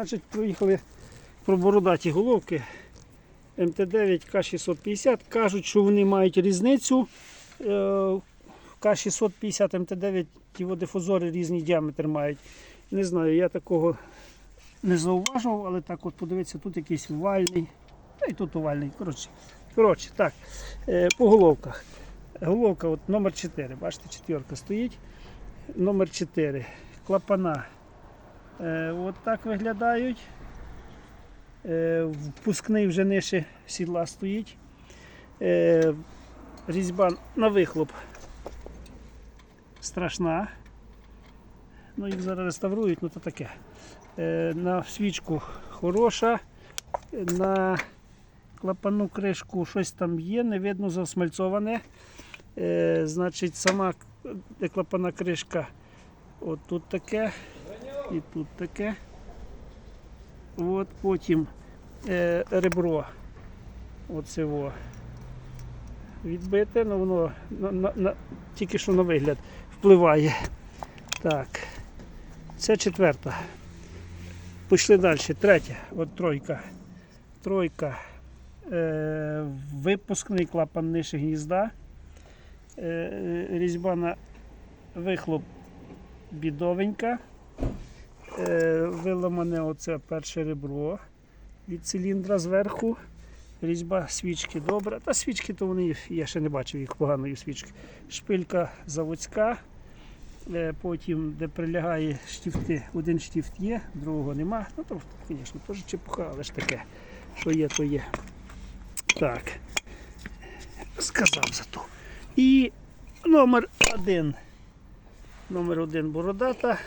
Значить, проїхали про бородаті головки. МТ9 К650. Кажуть, що вони мають різницю. Е, К650 МТ9 ті дифузори різні діаметр мають. Не знаю, я такого не зауважував, але так от подивіться, тут якийсь овальний. Та й тут овальний. Коротше, коротше так, е, по головках. Головка от номер 4. Бачите, четверка стоїть. Номер 4. Клапана. Е, от так виглядають. Е, впускний вже нижче сідла стоїть. Е, різьба на вихлоп страшна. Ну, їх зараз реставрують, ну то таке. На свічку хороша. На клапану кришку щось там є, не видно засмальцоване. Значить, сама клапана кришка от тут таке і тут таке. От потім е, ребро. Оце. Відбите, але воно на, на, на, тільки що на вигляд впливає. Так. Це четверта. Пішли далі. Третя. От тройка. Тройка. Е, випускний клапан нижче гнізда. Е, різьба на вихлоп бідовенька. Е, виламане оце перше ребро від циліндра зверху. Різьба свічки добра. Та свічки то вони, я ще не бачив їх поганої свічки. Шпилька заводська. Е, Потім, де прилягає штифти, один штифт є, другого нема. Ну то, звісно, теж чепуха, але ж таке, що є, то є. Так. Сказав зато. І номер один. Номер один бородата.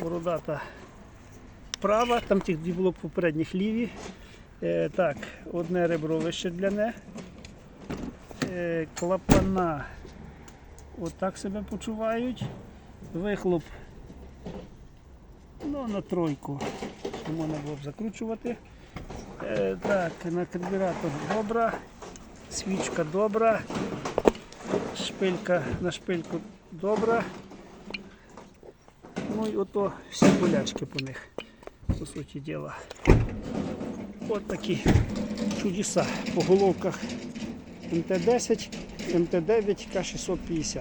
Бородата права, там тих дві було попередніх ліві. Е, так, одне ребро вище гляне. Е, клапана отак себе почувають. Вихлоп ну, на тройку. Можна було б закручувати. Е, так, на карбюратор добра, свічка добра, шпилька на шпильку добра. Ну і ото всі болячки по них, по суті діла. От такі чудеса по головках МТ-10, МТ-9, К650.